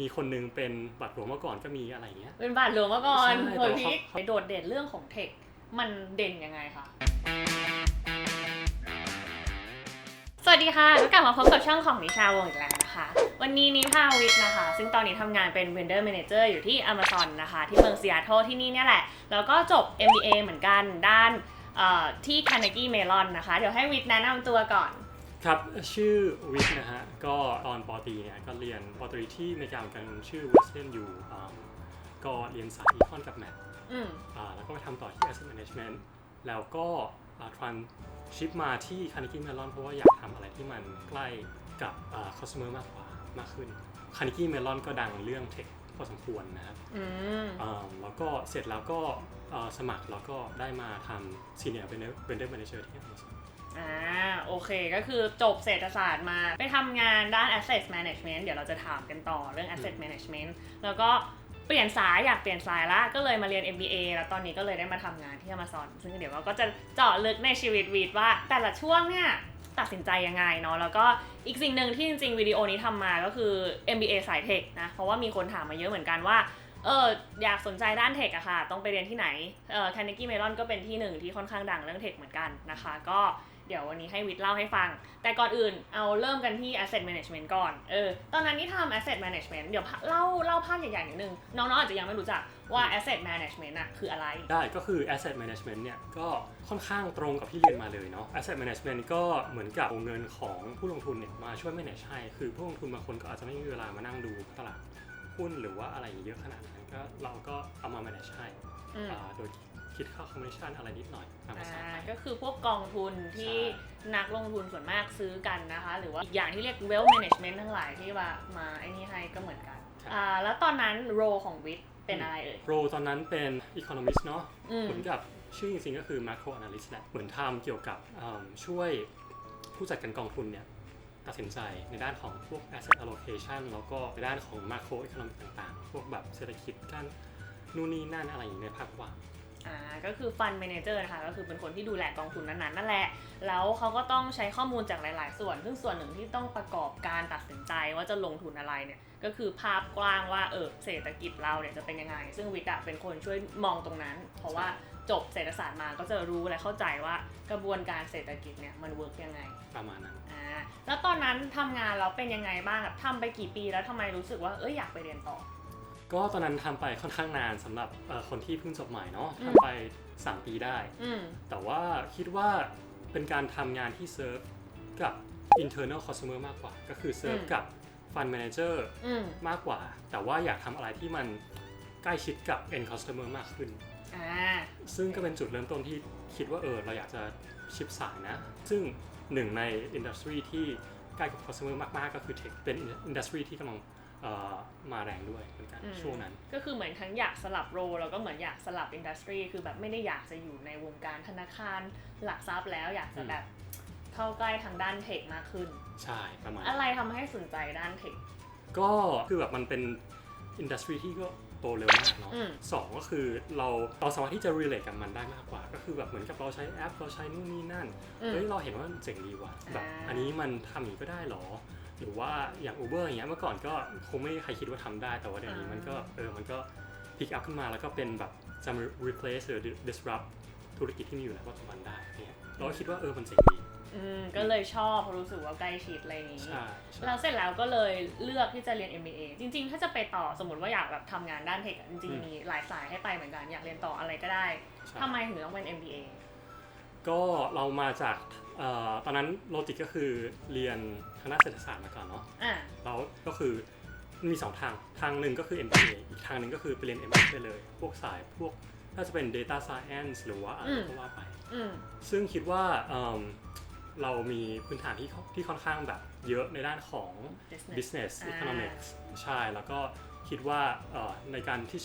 มีคนนึงเป็นบัตรหลวงมาก่อนก็มีอะไรเงี้ย เป็นบาทหลวงมาก่อนใช่โหยแต่ว่าพีคเขา โดดเด่นเรื่องของเทค มันเด่นยังไงคะ สวัสดีค่ะ กลับมาพบกับช่องของนิชาวงศ์อีกแล้วนะคะ วันนี้นิพาวิทย์นะคะ ซึ่งตอนนี้ทำงานเป็น Vendor Manager อยู่ที่ Amazon นะคะ ที่เมืองซีแอตเทิลที่นี่เนี่ยแหละ แล้วก็จบ MBA เหมือนกันด้านเอ่อที่ Carnegie Mellon นะคะ เดี๋ยวให้วิทย์แนะนำตัวก่อน ครับชื่อวิทย์นะฮะก็ตอนปอตรีเนี่ยก็เรียนปอตรีที่อเมริกาเหมือนกันชื่อ Western U อ่าก็เรียนสายอีคอนกับแมทอืมอ่าแล้วก็ไปทำต่อที่ Asset Management แล้วก็ทรานชิปมาที่ Carnegie Mellon เพราะว่าอยากทำอะไรที่มันใกล้กับอ่า customer มากกว่ามากขึ้น Carnegie Mellon ก็ดังเรื่องเทคพอสมควรนะครับอืมอ่าแล้วก็เสร็จแล้วก็อ่าสมัครแล้วก็ได้มาทำ Senior Vendor Manager ที่ Amazon อ่าโอเคก็คือจบเศรษฐศาสตร์มา ไปทำงานด้าน asset management เดี๋ยวเราจะถามกันต่อเรื่อง asset management แล้วก็เปลี่ยนสายอยากเปลี่ยนสายละก็เลยมาเรียน MBA แล้วตอนนี้ก็เลยได้มาทำงานที่ Amazon ซึ่งเดี๋ยวเราก็จะเจาะลึกในชีวิตวีดว่า แต่ละช่วงเนี่ยตัดสินใจยังไงเนาะแล้วก็อีกสิ่งหนึ่งที่จริงๆวิดีโอนี้ทำมาก็คือ MBA สายเทคนะเพราะว่ามีคนถามมาเยอะเหมือนกันว่าเอออยากสนใจด้านเทคอะค่ะ ต้องไปเรียนที่ไหนเออ Carnegie Mellon ก็เป็นที่หนึ่งที่ค่อนข้างดังเรื่องเทคเหมือนกันนะคะ ก็ เดี๋ยววันนี้ให้วิทย์เล่าให้ฟัง แต่ก่อนอื่นเอาเริ่มกันที่ asset management ก่อน เออ ตอนนั้นที่ทำ asset management เดี๋ยวเล่าเล่าภาพใหญ่ๆนิดนึง น้องๆอาจจะยังไม่รู้จักว่า asset management อะคืออะไร ได้ก็คือ asset management เนี่ยก็ค่อนข้างตรงกับที่เรียนมาเลยเนาะ asset management ก็เหมือนกับเอาเงินของผู้ลงทุนเนี่ยมาช่วย manage ให้ คือผู้ลงทุนบางคนก็อาจจะไม่มีเวลามานั่งดูตลาดหุ้นหรือว่าอะไรเยอะขนาดนั้นก็เราก็เอามา manage ให้อืมอ่าโดย คิดค่า commission อะไรนิดหน่อยตามภาษาอ่าไทย ก็คือพวกกองทุนที่ใช่ นักลงทุนส่วนมากซื้อกันนะคะ หรือว่าอีกอย่างที่เรียก wealth management ทั้งหลายที่ว่ามาไอ้นี่ให้ก็เหมือนกันอ่าแล้วตอนนั้นโรของวิทย์เป็นอะไรเอ่ยโรตอนนั้นเป็น economist เนาะ อืม เหมือนกับชื่อจริงๆก็คือ macro analyst แหละ เหมือนทำเกี่ยวกับอ่าช่วยผู้จัดการกองทุนเนี่ยตัดสินใจในด้านของพวก asset allocation แล้วก็ในด้านของ macro economic ต่างๆ พวกแบบเศรษฐกิจการนู่นนี่นั่นอะไรอย่างนี้ในภาคกว้าง อ่าก็คือฟัน d ม a นเจอร์นะคะก็คือเป็นคนที่ดูแลกองทุนนั้นๆนั่นแหละ แล้วเขาก็ต้องใช้ข้อมูลจากหลาย ๆ ส่วน ซึ่งส่วนหนึ่งที่ต้องประกอบการตัดสินใจว่าจะลงทุนอะไรเนี่ยก็คือภาพกว้างว่าเออเศรษฐกิจเราเนี่ยจะเป็นยังไง ซึ่งวิทย์อะเป็นคนช่วยมองตรงนั้น เพราะว่าจบเศรษฐศาสตร์มาก็จะรู้และเข้าใจว่ากระบวนการเศรษฐกิจเนี่ยมันเวิร์กยังไงประมาณนั้นอ่าแล้วตอนนั้นทำงานเราเป็นยังไงบ้างแบบทำไปกี่ปีแล้วทำไมรู้สึกว่าเอ้ยอยากไปเรียนต่อ ก็ตอนนั้นทำไปค่อนข้างนานสำหรับเอ่อคนที่เพิ่งจบใหม่เนาะอืมทำไป 3 ปีได้อืมแต่ว่าคิดว่าเป็นการทำงานที่เซิร์ฟกับ internal customer มากกว่า ก็คือเซิร์ฟอืมกับ fund manager อืมมากกว่า แต่ว่าอยากทำอะไรที่มันใกล้ชิดกับ end customer มากขึ้นอ่าซึ่งก็เป็นจุดเริ่มต้นที่คิดว่าเออเราอยากจะชิปสายนะ ซึ่งหนึ่งในอินดัสทรีที่ใกล้กับ customer มาก ๆ ก็คือ tech เป็นอินดัสทรีที่กำลังเอ่อ มาแรงด้วยเหมือนกันอืมช่วงนั้น ก็คือเหมือนทั้งอยากสลับโรลแล้วก็เหมือนอยากสลับอินดัสทรีคือแบบไม่ได้อยากจะอยู่ในวงการธนาคารหลักทรัพย์แล้วอยากจะอืมแบบเข้าใกล้ทางด้านเทคมากขึ้น ใช่ประมาณอะไรทำให้สนใจด้านเทคก็คือแบบมันเป็นอินดัสทรีที่ก็โตเร็วมากเนาะอืมสองก็คือเราเราสามารถที่จะ relate กับมันได้มากกว่า ก็คือแบบเหมือนกับเราใช้แอป เราใช้นู่นนี่นั่นอืมเฮ้ยเราเห็นว่ามันเจ๋งดีว่ะแบบอ่าอันนี้มันทำอย่างนี้ก็ได้เหรอ หรือว่าอย่าง Uber อย่างเงี้ยเมื่อก่อนก็คงไม่มีใครคิดว่าทำได้ แต่ว่าเดี๋ยวนี้มันก็เออมันก็ pick up ขึ้นมาแล้วก็เป็นแบบจะมา replace หรือ disrupt ธุรกิจที่มีอยู่ในปัจจุบันได้เนี่ยเราก็คิดว่าเออมันเจ๋งดีอืมก็เลยชอบเพราะรู้สึกว่าใกล้ชิดอะไรอย่างนี้ใช่ใช่แล้วเสร็จแล้วก็เลยเลือกที่จะเรียน MBA จริง ๆ ถ้าจะไปต่อสมมติว่าอยากแบบทำงานด้านเทคอะจริงๆมีหลายสายให้ไปเหมือนกันอยากเรียนต่ออะไรก็ได้ใช่ทำไมถึงต้องเป็น MBA ก็เรามาจาก เอ่อตอนนั้นโลจิกก็คือเรียนคณะเศรษฐศาสตร์มาก่อนเนาะอะแล้วก็คือมีสองทางทางหนึ่งก็คือ MBA อีกทางหนึ่งก็คือไปเรียน MBA ไปเลย พวกสายพวกน่าจะเป็น Data Science หรือว่าอะไรก็ว่าไป อืมซึ่งคิดว่าเอิ่มเรามีพื้นฐานที่ค่อนที่ค่อนข้างแบบเยอะในด้านของ business business อ่า economics ใช่ แล้วก็คิดว่าเอ่อในการที่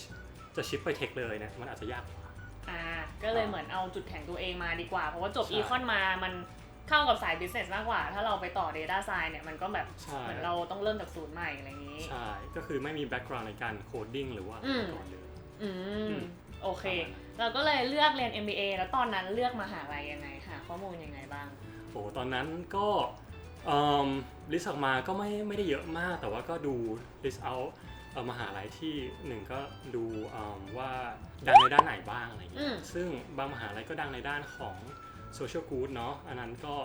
จะชิปไปเทคเลยเนี่ยมันอาจจะยากกว่า อ่าก็เลยเหมือนเอาจุดแข็งตัวเองมาดีกว่า เพราะว่าจบใช่ อีคอนมามัน เข้ากับสาย business มากกว่า ถ้าเราไปต่อ data science เนี่ยมันก็แบบใช่ เหมือนเราต้องเริ่มจากศูนย์ใหม่อะไรอย่างนี้ ใช่ ก็คือไม่มี background ในการโคดดิ้งหรือว่าอะไรอืมมาก่อนเลย อือืมม โอเคประมาณนั้นเราก็เลยเลือกเรียน MBA แล้วตอนนั้นเลือกมหาลัยยังไงหาข้อมูลยังไงบ้าง โอ้ตอนนั้นก็ลิสต์ออกมาก็ไม่ไม่ได้เยอะมาก แต่ว่าก็ดูลิสต์เอาเอ่อมหาลัยที่หนึ่งก็ดูเอิ่มว่าดังในด้านไหนบ้างอะไรอย่างเงี้อืยม ซึ่งบางมหาลัยก็ดังในด้านของ โซเชียลกู๊ดเนาะอันนั้นก็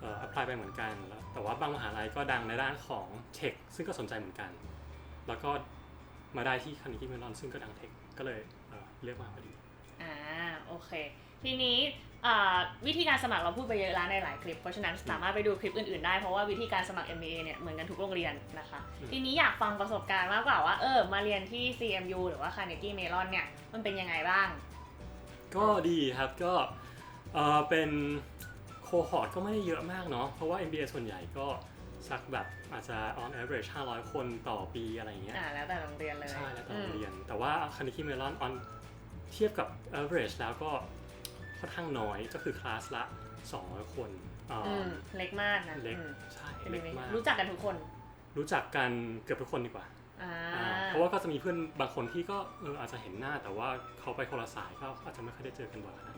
เอ่อ apply ไปเหมือนกันแล้วแต่ว่าบางมหาลัยก็ดังในด้านของเทคซึ่งก็สนใจเหมือนกัน แล้วก็มาได้ที่คานิกิเมลอนซึ่งก็ดังเทคก็เลยเอ่อเลือกมาพอดีอ่าโอเค ทีนี้อ่าวิธีการสมัครเราพูดไปเยอะแล้วในหลายคลิป เพราะฉะนั้นสามารถไปดูคลิปอื่นๆได้เพราะว่าวิธีการสมัคร MBA เนี่ยเหมือนกันทุกโรงเรียนนะคะอืมทีนี้อยากฟังประสบการณ์มากกว่าว่าเออมาเรียนที่ CMU หรือว่า Carnegie Mellon เนี่ยมันเป็นยังไงบ้าง ก็ดีครับก็ เอ่อเป็นโคฮอร์ตก็ไม่ได้เยอะมากเนาะเพราะว่า MBA ส่วนใหญ่ก็สักแบบอาจจะ on average 500 คนต่อปีอะไรอย่างเงี้ยอ่าแล้วแต่โรงเรียนเลยใช่แล้วแต่อืโรมงเรียน แต่ว่าคานิคิเมลอน on เทียบกับ average แล้วก็ค่อนข้างน้อยก็คือคลาสละ 200 คนอ่าอืมเล็กมากนะเล็กอืมใช่เป็นเล็ยักงไงมากรู้จักกันทุกคน รู้จักกันเกือบทุกคนดีกว่าอ่าอ่าเพราะว่าก็จะมีเพื่อนบางคนที่ก็เอออาจจะเห็นหน้าแต่ว่าเขาไปคนละสายก็อาจจะไม่ค่อยได้เจอกันบ่อยขนาดอ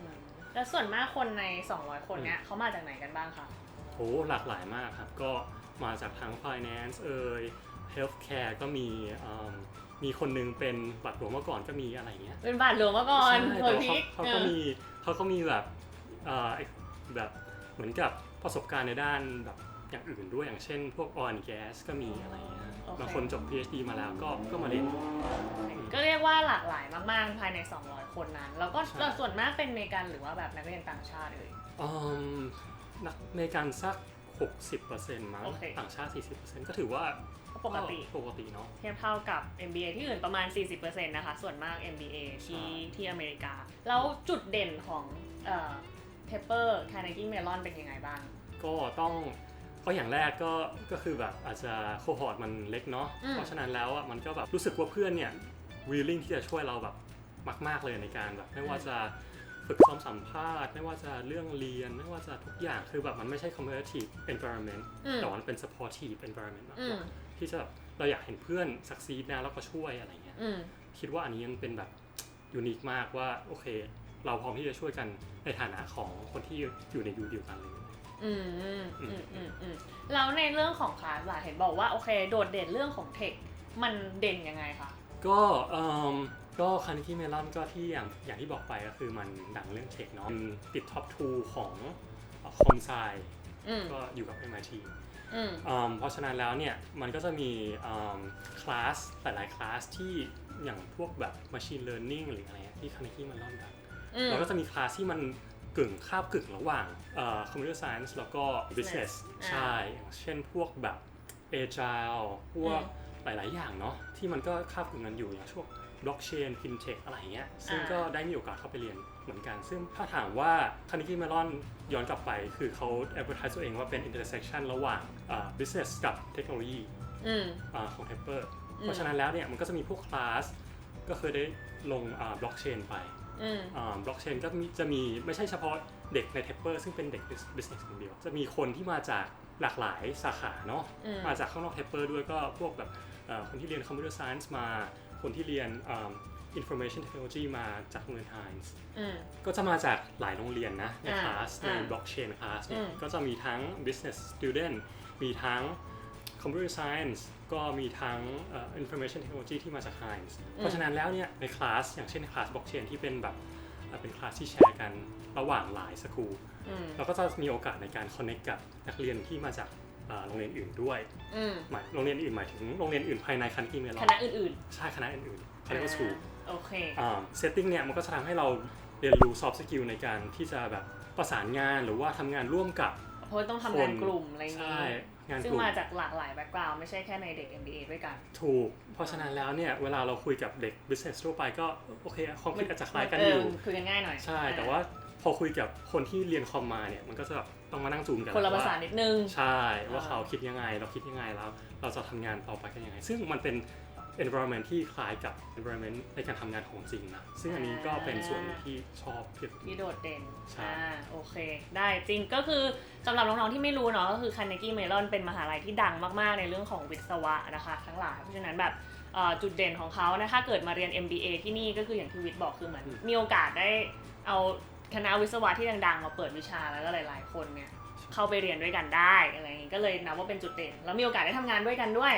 ืนั้นม แล้วส่วนมากคนใน 200 คนเนี้ยเขามาจากไหนกันบ้างคะ โอ้หลากหลายมากครับ ก็มาจากทั้ง finance เอ่ย healthcare ก็มีอืมมีคนนึงเป็นบัตรหลวงเมื่อก่อนก็มีอะไรอย่างเงี้ย เป็นบาทหลวงมาก่อนใช่โหแต่ยว่าพีเขาคเขาก็มีเขาก็มีแบบเอ่อแบบเหมือนกับประสบการณ์ในด้านแบบ อย่างอื่นด้วยอย่างเช่น พวก oil and gas ก็มีอะไรอย่างเงี้ยบางคนจบ PhD มาแล้วก็ก็มาเรียนก็เรียกว่าหลากหลายมากๆ ภายใน 200 คนนั้น แล้วก็ใช่ส่วนมากเป็นอเมริกันหรือว่าแบบนักเรียนต่างชาติเลยอืมนักอเมริกันสัก 60%มั้งโอเค ต่างชาติ 40%ก็ถือว่าก็ปกติปกติเนาะ เทียบเท่ากับ MBA ที่อื่นประมาณ 40%นะคะ ส่วนมาก MBA ที่ใช่ ที่อเมริกา แล้วจุดเด่นของเอ่อ Pepper Carnegie Mellon เป็นยังไงบ้าง ก็ต้อง ก็อย่างแรกก็ก็คือแบบอาจจะโคฮอร์ตมันเล็กเนาะอืม เพราะฉะนั้นแล้วอะมันก็แบบรู้สึกว่าเพื่อนเนี่ย willing ที่จะช่วยเราแบบมาก ๆเลยในการแบบไม่ว่าจะฝึกซ้อมสัมภาษณ์ ไม่ว่าจะเรื่องเรียน ไม่ว่าจะทุกอย่างคือแบบมันไม่ใช่ competitive environment อืมแต่ว่ามันเป็น supportive environment มากอืกมว่าที่จะแบบเราอยากเห็นเพื่อน succeed นะแล้วก็ช่วยอะไรเงี้ย อืม คิดว่าอันนี้ยังเป็นแบบยูนิคมากว่า โอเค เราพร้อมที่จะช่วยกันในฐานะของคนที่อยู่ในยูเดียวกันเลย อืมอืมอืมอืมอืมแล้วในเรื่องของคลาสล่ะเห็นบอกว่าโอเค โดดเด่นเรื่องของเทค มันเด่นยังไงคะ ก็เอิ่มก็คานิคิเมลอนก็ที่อย่างอย่างที่บอกไปก็คือมันดังเรื่องเทคเนาะมันติดท็อป2ของคอมไซอืมก็อยู่กับ MIT อืม อืมเพราะฉะนั้นแล้วเนี่ยมันก็จะมีคลาสหลายๆคลาสที่อย่างพวกแบบ Machine Learning หรืออะไรเงี้ยที่คานิคิเมลอนดัง อืม แล้วก็จะมีคลาสที่มัน กึ่งคาบกึ่งระหว่างเอ่อ Computer Science แล้วก็ Business อ่าใช่อย่างเช่นพวกแบบ Agile พวกอืมหลาย ๆ อย่างเนาะที่มันก็คาบกึ่งกันอยู่อย่างช่วง blockchain fintech อะไรเงี้ยซึ่งอ่าก็ได้มีโอกาสเข้าไปเรียนเหมือนกัน ซึ่งถ้าถามว่าคานิกิเมลอนย้อนกลับไป คือเขา advertise ตัวเองว่าเป็น intersection ระหว่างอ่า business กับเทคโนโลยีอืมอ่าของ Pepper อืมเพราะฉะนั้นแล้วเนี่ยมันก็จะมีพวกคลาสก็เคยได้ลงอ่า blockchain ไปอืม บล็อกเชนก็มีจะมีไม่ใช่เฉพาะเด็กในเทปเปอร์ซึ่งเป็นเด็ก business คนเดียว จะมีคนที่มาจากหลากหลายสาขาเนาะอืมมาจากข้างนอกเทปเปอร์ด้วยก็พวกแบบเอ่อคนที่เรียน computer science มาคนที่เรียนอ่า information technology มาจากโรงเรียน Hines อืมก็จะมาจากหลายโรงเรียนนะในอ่าคลาสในอ่า blockchain คลาสเนี่ยอืมก็จะมีทั้ง business student มีทั้ง computer science ก็มีทั้งเอ่อ information technology ที่มาจาก Hines เพราะฉะนั้นแล้วเนี่ยในคลาสอย่างเช่นคลาส blockchain ที่เป็นแบบเอ่อเป็นคลาสที่แชร์กันระหว่างหลายสกูลอืมเราก็จะมีโอกาสในการ connect กับนักเรียนที่มาจากเอ่อโรงเรียนอื่นด้วยอืมหมายโรงเรียนอื่นหมายถึงโรงเรียนอื่นภายในคันกิเมลคณะอื่นใช่คณะอื่นๆๆเขาเรียกว่า school โอเคเซตติ้งเนี่ยมันก็จะทำให้เราเรียนรู้ soft skill ในการที่จะแบบประสานงานหรือว่าทำงานร่วมกับเพราะต้องทำงานกลุ่มอะไรอย่างใช่นี้ งานซึ่กงลุ่มมาจากหลากหลายแบ็กกราวด์ไม่ใช่แค่ในเด็ก MBA ด้วยกัน ถูก เพราะฉะนั้นแล้วเนี่ยเวลาเราคุยกับเด็ก business ทั่วไปก็โอเคความคิดอาจจะคล้ายกันอยู่ เคุยกันง่ายหน่อยใช่ แต่ว่าพอคุยกับคนที่เรียนคอมมาเนี่ยมันก็จะแบบต้องมานั่งจูนกันคนละว่ภาษานิดนึง ใช่ว่าอ่าเขาคิดยังไง เราคิดยังไงแล้ว เราจะทำงานต่อไปกันยังไง ซึ่งมันเป็น environment ที่คล้ายกับ environment ในการทำงานของจริงนะ ซึ่งอันนี้ก็เป็นส่วนหนึ่งที่ชอบที่ที่โดดเด่นใช่ อ่าโอเค ได้จริงก็คือสำหรับน้องๆที่ไม่รู้เนาะก็คือ Carnegie Mellon เป็นมหาลัยที่ดังมากๆ ในเรื่องของวิศวะนะคะ ทั้งหลาย เพราะฉะนั้นแบบเอ่อจุดเด่นของเขานะคะเกิดมาเรียน MBA ที่นี่ก็คืออย่างที่วิทย์บอกคือเหมือนมีโอกาสได้เอาคณะวิศวะที่ดังๆมาเปิดวิชาแล้วก็หลายๆคนเนี่ยเข้าไปเรียนด้วยกันได้อะไรอย่างงี้ก็เลยนับว่าเป็นจุดเด่นแล้วมีโอกาสได้ทำงานด้วยกันด้วย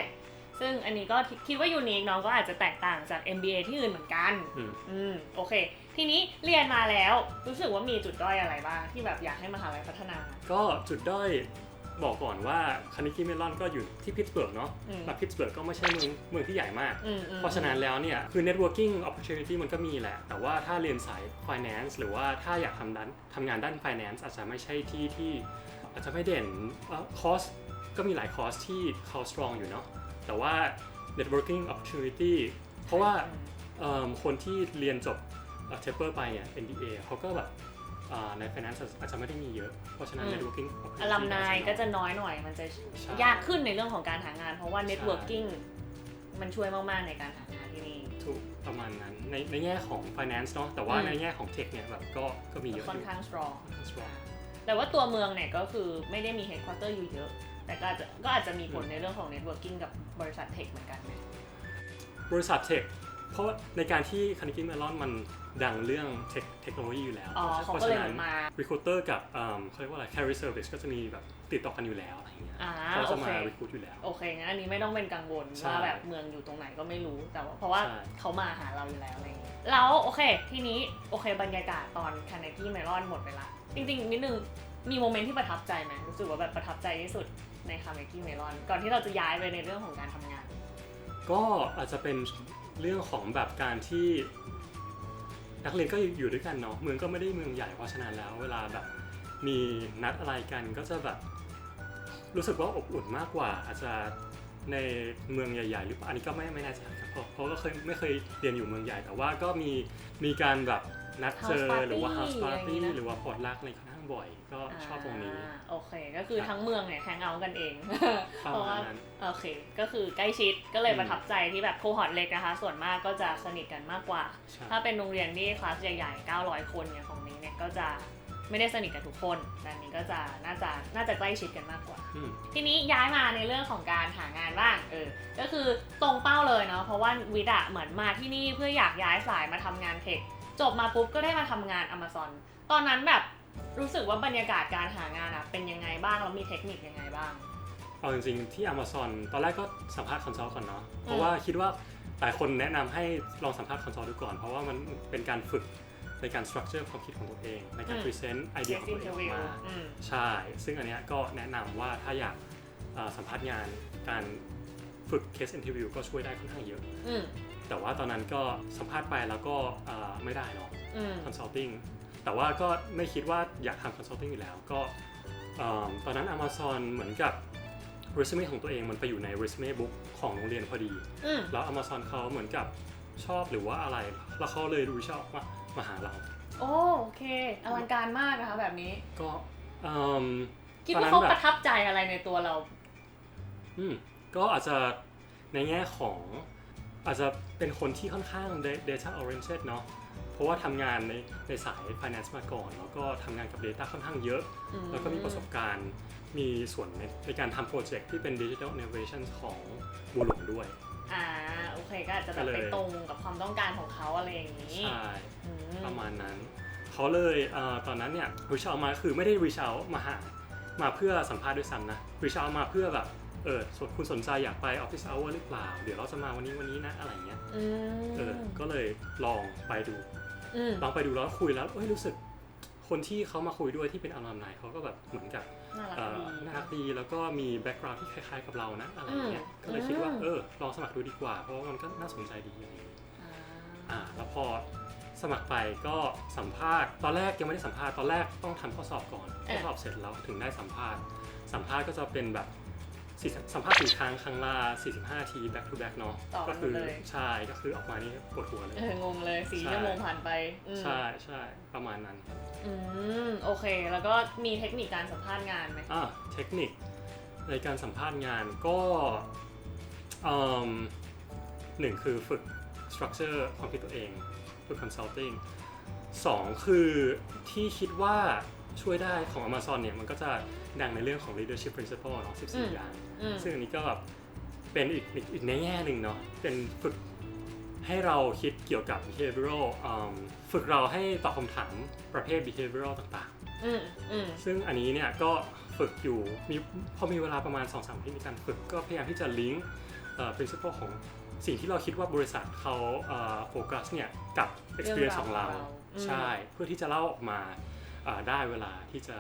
ซึ่งอันนี้ก็คิดว่ายูนิคเนาะก็อาจจะแตกต่างจาก MBA ที่อื่นเหมือนกัน อืม อืม โอเค ทีนี้เรียนมาแล้ว รู้สึกว่ามีจุดด้อยอะไรบ้างที่แบบอยากให้มหาลัยพัฒนา ก็จุดด้อยบอกก่อนว่าคานิกิเมลอนก็อยู่ที่พิตสเบิร์กเนาะอืม และพิตสเบิร์กก็ไม่ใช่เมืองเมืองที่ใหญ่มาก อืมอืมเพราะฉะนั้นแล้วเนี่ย คือ networking opportunity มันก็มีแหละ แต่ว่าถ้าเรียนสาย finance หรือว่าถ้าอยากทำด้านทำงานด้าน finance อาจจะไม่ใช่ที่ที่อาจจะไม่เด่นคอร์สก็มีหลายคอร์สที่เขา strong อยู่เนาะ แต่ว่า networking opportunity เพราะว่าเอิ่มคนที่เรียนจบเทปเปอร์ไปเนี่ย NDA เขาก็แบบอ่าใน finance อาจจะไม่ได้มีเยอะ เพราะฉะนั้น networking อ opportunity ลัมนายอาจก็จะจะน้อยหน่อย มันจะใช่ยากขึ้นในเรื่องของการหางาน เพราะว่า networking มันช่วยมาก ๆ ในการหางานที่นี่ ถูกประมาณนั้น ในในแง่ของ finance เนาะ แต่ว่าอืมในแง่ของ tech เนี่ยแบบก็ก็มีเยอะค่อนอยู่ข้าง strong strong แต่ว่าตัวเมืองเนี่ยก็คือไม่ได้มี headquarter อยู่เยอะ แต่ก็อาจจะก็อาจจะมีผลในเรื่องของ networking กับ บริษัทเทคเหมือนกันไหมบริษัทเทคเพราะว่าในการที่คานิกิเมลอนมันดังเรื่องเทคเทคโนโลยีอยู่แล้วอ๋อเพเขาราะก็ฉะเลยนั้นมา recruiter กับเอิ่มเขาเรียกว่าอะไร carry service ก็จะมีแบบติดต่อกันอยู่แล้วอะไรอย่างเงี้ยอ่าเขาโอจะเคมา recruit อยู่แล้ว โอเคงั้นอันนี้ไม่ต้องเป็นกังวลใช่ว่าแบบเมืองอยู่ตรงไหนก็ไม่รู้แต่ว่าเพราะว่าใช่เขามาหาเราอยู่แล้วอะไรอย่างเงี้ยแล้วโอเค ทีนี้โอเคบรรยากาศตอนคานากิเมลอนหมดไปละจริงๆนิดนึง มีโมเมนต์ที่ประทับใจไหมรู้สึกว่าแบบประทับใจที่สุดในคานากิเมลอนก่อนที่เราจะย้ายไปในเรื่องของการทำงาน ก็อาจจะเป็นเรื่องของแบบการที่นักเรียนก็อยู่ด้วยกันเนาะเมืองก็ไม่ได้เมืองใหญ่เพราะฉะนั้นแล้ว เวลาแบบมีนัดอะไรกันก็จะแบบรู้สึกว่าอบอุ่นมากกว่า อาจจะในเมืองใหญ่ๆหรือเปล่าอันนี้ก็ไม่ไม่แน่ใจครับเพราะเพราะก็เคยไม่เคยเรียนอยู่เมืองใหญ่ แต่ว่าก็มีมีการแบบนัดเจอ House party หรือว่า house อะไรอย่าง party งี้นะ หรือว่าพอดลักในค่อนข้าง บ่อยก็ชอบตรงนี้าโอเค ก็คือทั้งเมืองเนี่ยแฮงเอาท์กันเองประเพราะมาว่าณนั้นโอเค ก็คือใกล้ชิดก็เลยอืมประทับใจที่แบบโคฮอร์ตเล็กนะคะ ส่วนมากก็จะสนิทกันมากกว่าใช่ถ้าเป็นโรงเรียนที่คลาสใหญ่ๆ 900 คนเนี่ยของนี้เนี่ยก็จะไม่ได้สนิทกันทุกคนแต่อันนี้ก็จะน่าจะน่าจะใกล้ชิดกันมากกว่าอืมทีนี้ย้ายมาในเรื่องของการหางานบ้างเออ ก็คือตรงเป้าเลยเนาะ เพราะว่าวิทย์อะเหมือนมาที่นี่เพื่ออยากย้ายสายมาทำงานเทค จบมาปุ๊บก็ได้มาทำงาน Amazon ตอนนั้นแบบ รู้สึกว่าบรรยากาศการหางานอะเป็นยังไงบ้างแล้วมีเทคนิคยังไงบ้าง เอาจริงๆที่ Amazon ตอนแรกก็สัมภาษณ์คอนซัลท์ก่อนเนาะเพราะว่าคิดว่าหลายคนแนะนำให้ลองสัมภาษณ์คอนซัลท์ดูก่อน เพราะว่ามันเป็นการฝึกในการ structure ความคิดของตัวเอง ในการอืม present ไอเดียของตัวเองออกมา อืม ใช่ ซึ่งอันเนี้ยก็แนะนำว่าถ้าอยากเอ่อสัมภาษณ์งานการฝึก case interview ก็ช่วยได้ค่อนข้างเยอะ อืมแต่ว่าตอนนั้นก็สัมภาษณ์ไปแล้วก็เอ่อไม่ได้เนาะ อืม consulting แต่ว่าก็ไม่คิดว่าอยากทำ consulting อยู่แล้วก็เอิ่มตอนนั้น Amazon เหมือนกับ resume ของตัวเองมันไปอยู่ใน resume book ของโรงเรียนพอดีอืมแล้ว Amazon เขาเหมือนกับชอบหรือว่าอะไร แล้วเขาเลยดูชอบมามาหาเรา โอ้โอเค อลังการมากนะคะแบบนี้ ก็เอิ่มคิดตอนนั้ว่านเขาแบบประทับใจอะไรในตัวเรา อืมก็อาจจะในแง่ของอาจจะเป็นคนที่ค่อนข้าง da- data oriented เนาะ เพราะว่าทำงานในในสาย finance มาก่อน แล้วก็ทำงานกับ data ค่อนข้างเยอะอืมแล้วก็มีประสบการณ์มีส่วนในในการทำโปรเจกต์ที่เป็น digital innovation ของบูหลงด้วย อ่าโอเคก็อาจจะแบบก็เลยไปตรงกับความต้องการของเขาอะไรอย่างนี้ใช่ อืม ประมาณนั้น เขาเลยเอ่อตอนนั้นเนี่ย reach out มาคือไม่ได้ reach out มาหามาเพื่อสัมภาษณ์ด้วยซ้ำนะ reach out มาเพื่อแบบเออสคุณสนใจอยากไป office hour หรือเปล่า เดี๋ยวเราจะมาวันนี้วันนี้นะอะไรเงี้ย อืม เออ ก็เลยลองไปดูอืม ลองไปดูแล้วคุยแล้วเอ้ยรู้สึกคนที่เขามาคุยด้วยที่เป็นอารามนายเขาก็แบบเหมือนกับน่ารักเอ่อดีน่ารักดีแล้วก็มีแบ็กกราวด์ที่คล้ายๆกับเรานะอะไรเงี้ยอืมก็เลยคิดว่าอืมเออลองสมัครดูดีกว่า เพราะว่ามันก็น่าสนใจดีอะไรอย่างเงี้ยอ่าอ่าแล้วพอสมัครไปก็สัมภาษณ์ ตอนแรกยังไม่ได้สัมภาษณ์ตอนแรกต้องทำข้อสอบก่อนข้อสอบเสร็จแล้วถึงได้สัมภาษณ์ สัมภาษณ์ก็จะเป็นแบบ สี่สัมภาษณ์สี่ครั้งครั้งละ45 ที back to back เนาะต่อกัก็นหมคืดอเลย ใช่ก็คือออกมานี่ปวดหัวเลย เอองงเลยสี่ใช่ ชั่วโมงผ่านไปอืมใช่ใช่ประมาณนั้นอืมโอเค แล้วก็มีเทคนิคการสัมภาษณ์งานไหมอ่าเทคนิคในการสัมภาษณ์งานก็อืมหนึ่งคือฝึก structure ความคิดตัวเอง ฝึก consulting สองคือที่คิดว่าช่วยได้ของ Amazon เนี่ย มันก็จะดังในเรื่องของ leadership principle เนาะอืม14 อย่างอืม ซึ่งอันนี้ก็แบบเป็นอีกอีกอีกในแง่หนึ่งเนาะเป็นฝึกให้เราคิดเกี่ยวกับ behavioral อืมฝึกเราให้ตอบคำถามประเภท behavioral ต่างๆอืมอืมซึ่งอันนี้เนี่ยก็ฝึกอยู่มีพอมีเวลาประมาณ2อสามที่ในการฝึกก็พยายามที่จะลิงก์เอ่อ principle ของสิ่งที่เราคิดว่าบริษัทเขาเอ่อโฟกัสเนี่ยกับ experience ของเราอืมใช่ เพื่อที่จะเล่าออกมาเอ่อได้เวลาที่จะ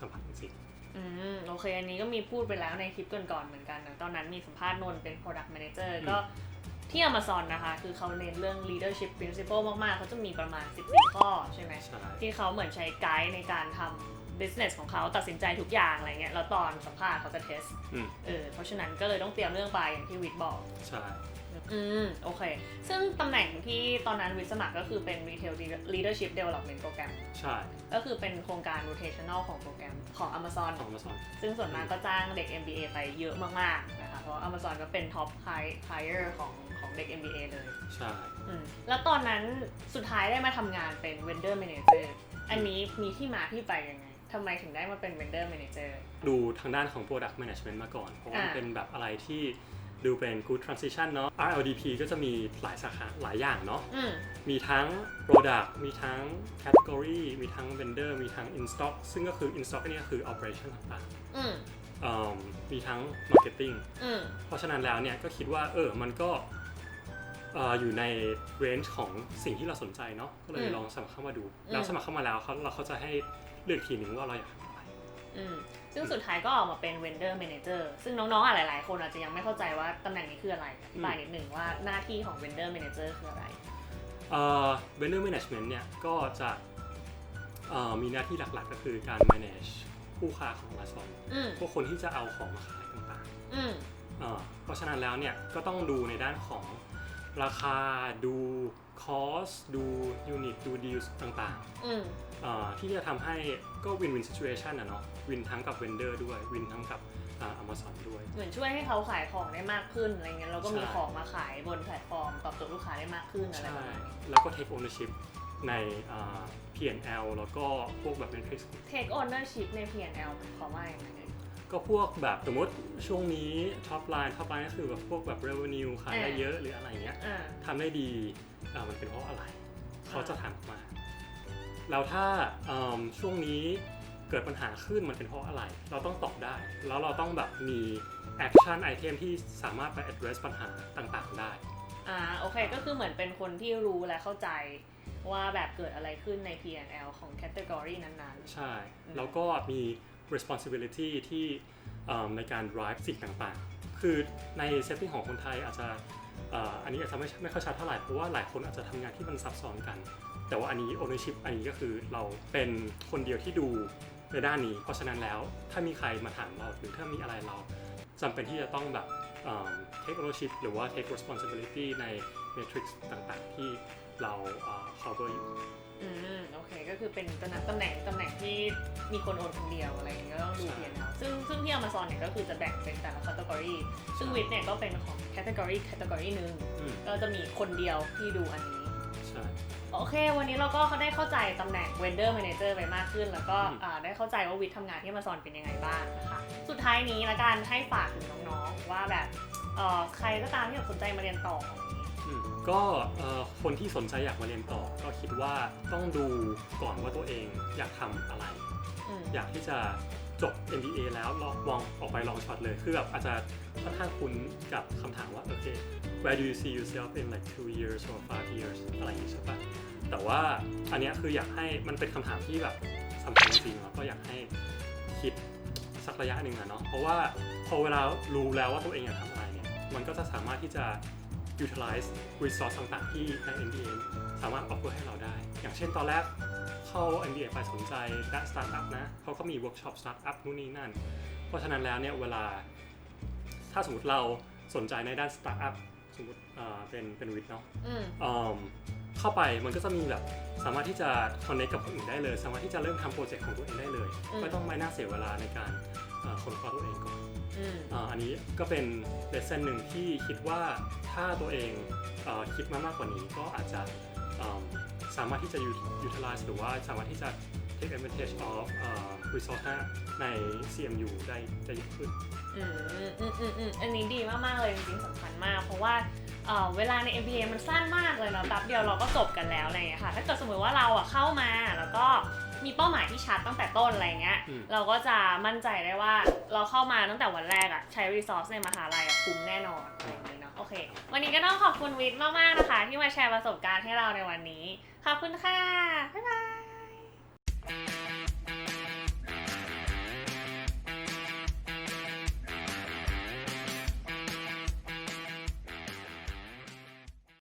สัมผัสจริง อืมโอเคอันนี้ก็มีพูดไปแล้วในคลิปก่อนๆเหมือนกันนะตอนนั้นมีสัมภาษณ์นนท์เป็น product manager อืมก็ที่ Amazon นะคะ คือเขาเน้นเรื่อง leadership principle มาก ๆ เขาจะมีประมาณ 14 ข้อใช่ไหมๆใช่ที่เขาเหมือนใช้ไกด์ในการทำ business ของเขาตัดสินใจทุกอย่างอะไรเงี้ยแล้วตอนสัมภาษณ์เขาจะเทสอืมเออเพราะฉะนั้นก็เลยต้องเตรียมเรื่องไปอย่างที่วิทย์บอกใช่ อืม โอเค ซึ่งตำแหน่งที่ตอนนั้นวิทย์สมัครก็คือเป็น retail leadership development program ใช่ ก็คือเป็นโครงการ rotational ของโปรแกรมของ Amazon ของ Amazon ซึ่งส่วนมากก็จ้างเด็ก MBA ไปเยอะมากๆนะคะ เพราะ Amazon ก็เป็น top hire ของของเด็ก MBA เลย ใช่อืมแล้วตอนนั้นสุดท้ายได้มาทำงานเป็น vendor manager อันนี้มีที่มาที่ไปยังไงทำไมถึงได้มาเป็น vendor manager ดูทางด้านของ product management มาก่อน เพราะว่ามันอ่าเป็นแบบอะไรที่ ดูเป็น good transition เนาะ RLDP ก็จะมีหลายสาขาหลายอย่างเนาะ อืมมีทั้ง product มีทั้ง category มีทั้ง vendor มีทั้ง in stock ซึ่งก็คือ in stock นี่ก็คือ operation ต่างอืมๆเอิ่มมีทั้ง marketing อืมเพราะฉะนั้นแล้วเนี่ยก็คิดว่าเออมันก็เอ่ออยู่ใน range ของสิ่งที่เราสนใจเนาะก็เลยอืมลองสมัครเข้ามาดูอืมแล้วสมัครเข้ามาแล้วเขาเราเขาจะให้เลือกทีหนึ่งว่าเราอยากทำอะไร อืม ซึ่งสุดท้ายก็ออกมาเป็น vendor manager ซึ่งน้องๆอะหลาย ๆ คนอาจจะยังไม่เข้าใจว่าตำแหน่งนี้คืออะไรอธิบายนิดหนึ่งว่าหน้าที่ของ vendor manager คืออะไรเอ่อ vendor management เนี่ยก็จะเอ่อมีหน้าที่หลักๆก็คือการ manage ผู้ค้าของ Amazon อืมพวกคนที่จะเอาของมาขายต่างอืม ๆเอ่อเพราะฉะนั้นแล้วเนี่ยก็ต้องดูในด้านของ ราคาดู cost ดู unit ดู deals ต่างๆ อืมเอ่อที่จะทำให้ก็ win win situation อะเนาะ win ทั้งกับ vendor ด้วย win ทั้งกับอ่า Amazon ด้วย เหมือนช่วยให้เขาขายของได้มากขึ้นอะไรเงี้ยแล้วก็มีใช่ ของมาขายบนแพลตฟอร์มตอบโจทย์ลูกค้าได้มากขึ้นอะไรใช่ประมาณนี้ แล้วก็ take ownership ในอ่า P&L แล้วก็พวกแบบ metrics take ownership ใน P&L หมายความว่าอย่างไร ก็พวกแบบสมมติช่วงนี้ top line top line ก็คือแบบพวกแบบ revenue ขายได้เยอะหรืออะไรเงี้ยอ่า ทำได้ดีอ่ามันเป็นเพราะอะไร เขาจะถามมาแล้วถ้าอืมช่วงนี้เกิดปัญหาขึ้นมันเป็นเพราะอะไร เราต้องตอบได้ แล้วเราต้องแบบมี action item ที่สามารถไป address ปัญหาต่างๆได้ อ่าโอเคก็คือเหมือนเป็นคนที่รู้และเข้าใจว่าแบบเกิดอะไรขึ้นใน P&L ของ category นั้น ใช่อืมแล้วก็มี responsibility ที่ในการ drive สิ่งต่างๆ คือใน setting ของคนไทยอาจจะอันนี้อาจจะไม่ไม่ค่อยชัดเท่าไหร่เพราะว่าหลายคนอาจจะทำงานที่มันซับซ้อนกัน แต่ว่าอันนี้ ownership อันนี้ก็คือเราเป็นคนเดียวที่ดูในด้านนี้ เพราะฉะนั้นแล้วถ้ามีใครมาถามเราหรือถ้ามีอะไรเราจำเป็นที่จะต้องแบบ take ownership หรือว่า take responsibility ใน matrix ต่างๆ ที่เราเอ่อ cover อยู่ อืมโอเคก็คือเป็นตำแหน่งตำแหน่งตำแหน่งที่มีคนโอนคนเดียวอะไรอย่างเงี้ยก็ต้องดูใช่ P&L ซึ่งซึ่งที่ Amazon เนี่ยก็คือจะแบ่งเป็นแต่ละ category ซึ่งวิทเนี่ยก็เป็นของ category category หนึ่งอืมก็จะมีคนเดียวที่ดูอันนี้ ใช่ โอเค วันนี้เราก็ได้เข้าใจตำแหน่ง vendor manager ไปมากขึ้น แล้วก็อืม อ่าได้เข้าใจว่าวิทย์ทำงานที่ Amazon เป็นยังไงบ้างนะคะ สุดท้ายนี้ละกันให้ฝากถึงน้องๆ ว่าแบบเอ่อใครก็ตามที่สนใจมาเรียนต่ออย่างนี้อืม ก็เอ่อคนที่สนใจอยากมาเรียนต่อ ก็คิดว่าต้องดูก่อนว่าตัวเองอยากทำอะไรอืมอยากที่จะจบ MBA แล้วลองลองออกไปลองช็อตเลย คือแบบอาจจะค่อนข้างคุ้นกับคำถามว่า โอเค where do you see yourself in like two years or five years อะไรอย่างนี้ใช่ปะแต่ว่าอันเนี้ยคืออยากให้มันเป็นคำถามที่แบบสำคัญจริงๆแล้วก็อยากให้คิดสักระยะหนึ่งอะเนาะ เพราะว่าพอเวลารู้แล้วว่าตัวเองอยากทำอะไรเนี่ย มันก็จะสามารถที่จะ utilize resource ต่างๆ ที่ใน MBA สามารถ offer ให้เราได้ อย่างเช่นตอนแรกเข้า MBA ไปสนใจด้าน startup นะเขาก็มี workshop startup นู่นนี่นั่น เพราะฉะนั้นแล้วเนี่ยเวลา ถ้าสมมติเราสนใจในด้าน startup สมมติอ่าเป็นเป็นวิทย์เนาะอืมอืมเข้าไปมันก็จะมีแบบสามารถที่จะ connect กับคนอื่นได้เลย สามารถที่จะเริ่มทำโปรเจกต์ของตัวเองได้เลยอืมไม่ต้องไม่น่าเสียเวลาในการอ่าค้นคว้าตัวเองก่อน อืมอ่าอันนี้ก็เป็นเลสเซนหนึ่งที่คิดว่าถ้าตัวเองเออคิดมามากกว่านี้ก็อาจจะอืมสามารถที่จะ ut- utilize หรือว่าสามารถที่จะ take advantage of เอ่อ resource ใน CMU ได้ได้เยอะขึ้นอืมอืมอืมอืมอืมอันนี้ดีมาก ๆ เลยจริงๆสำคัญมาก เพราะว่าเอ่อเวลาใน MBA มันสั้นมากเลยเนาะแป๊บเดียวเราก็จบกันแล้วอะไรอย่างเงี้ยค่ะ ถ้าเกิดสมมติว่าเราอะเข้ามาแล้วก็ มีเป้าหมายที่ชัดตั้งแต่ต้นอะไรเงี้ย อืม เราก็จะมั่นใจได้ว่าเราเข้ามาตั้งแต่วันแรกอะใช้รีซอสในมหาลัยอะคุ้มแน่นอนอะไรอย่างนี้เนาะโอเค วันนี้ก็ต้องขอบคุณวิทย์มากๆนะคะ ที่มาแชร์ประสบการณ์ให้เราในวันนี้ ขอบคุณค่ะ บ๊ายบาย